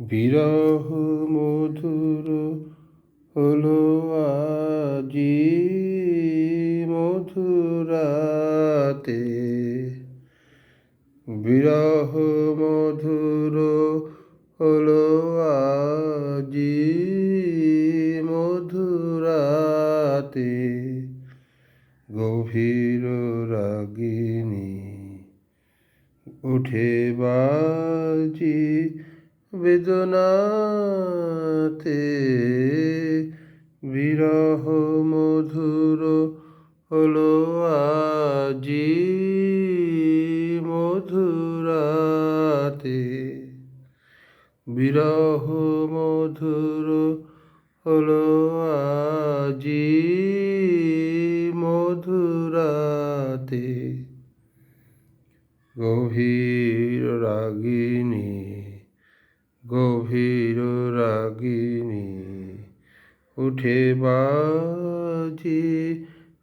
বিরহ মধুর হলো আজি মধুরাতে। বিরহ মধুর হলো আজি মধুরাতে। গভীর রাগিনী উঠে বাজি বেদনাতে বিরহ মধুর হলো আজি মধুরাতে। বিরহ মধুর হলো আজি মধুরাতে। গভীর রাগিনী গভীর রাগিনী উঠে বাজি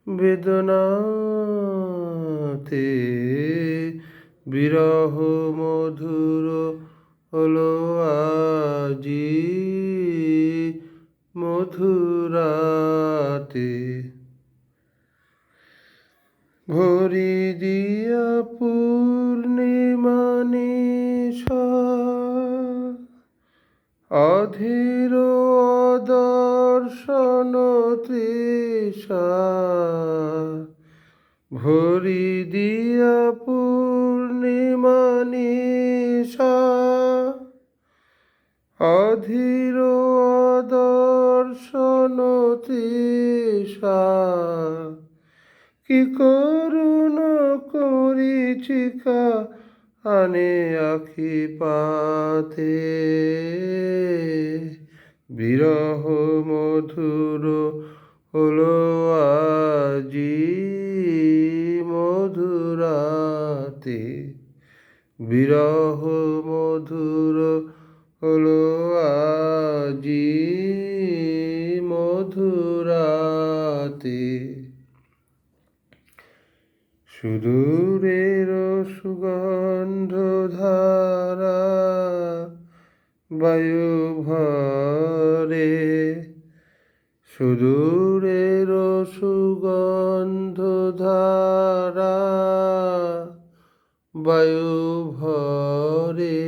বেদনাতে। বিরহ মধুর হলো আজি মধুরাতে। ভরি দিয়া পূর্ণিমানিশা অধীর দর্শন তৃষা, ভরি দিয়া পূর্ণিমানিশা অধীর দর্শন তৃষা, কি করুণ করিচিকা আনে আখি পাতে। বিরহ মধুর হলো আজি মধুরাতে। বিরহ মধুর হলো আজি মধুরাতে। সুদূরের সুগন্ধ ধারা বায়ু ভরে সুদূরের সুগন্ধ ধারা বায়ু ভরে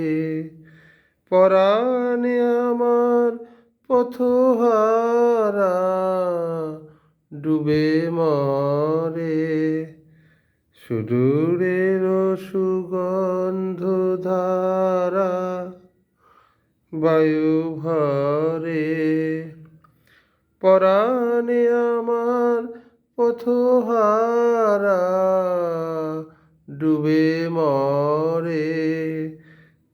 পরাণে আমার পথহারা ডুবে মরে। সুদূরের সুগন্ধ ধারা বায়ু ভরে পরাণে আমার পথহারা ডুবে মরে।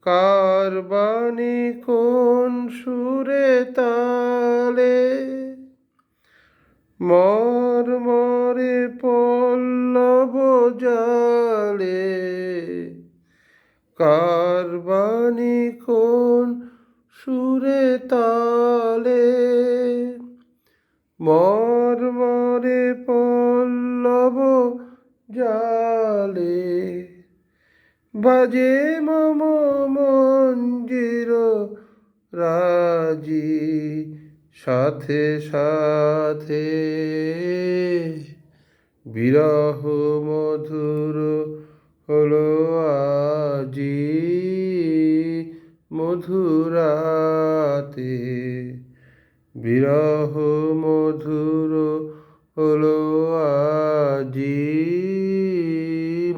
কারবানি কোন সুরে তালে? মর মরে পল্লব জালে। কারবানি কোন সুরে তালে মর মরে পল্লব জালে বাজে মম মঞ্জির রাজি সাথে সাথে বিরহ মধুর হলো মধুর হলো আজি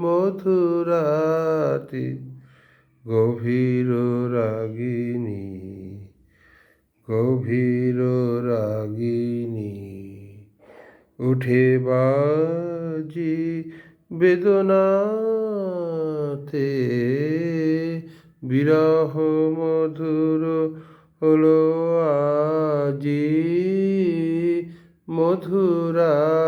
মধুরাতে গভীর রাগিনী গভীর রাগিনী। উঠে বাজি বেদনাতে বিরহ মধুর হলো আজি মধুরাতে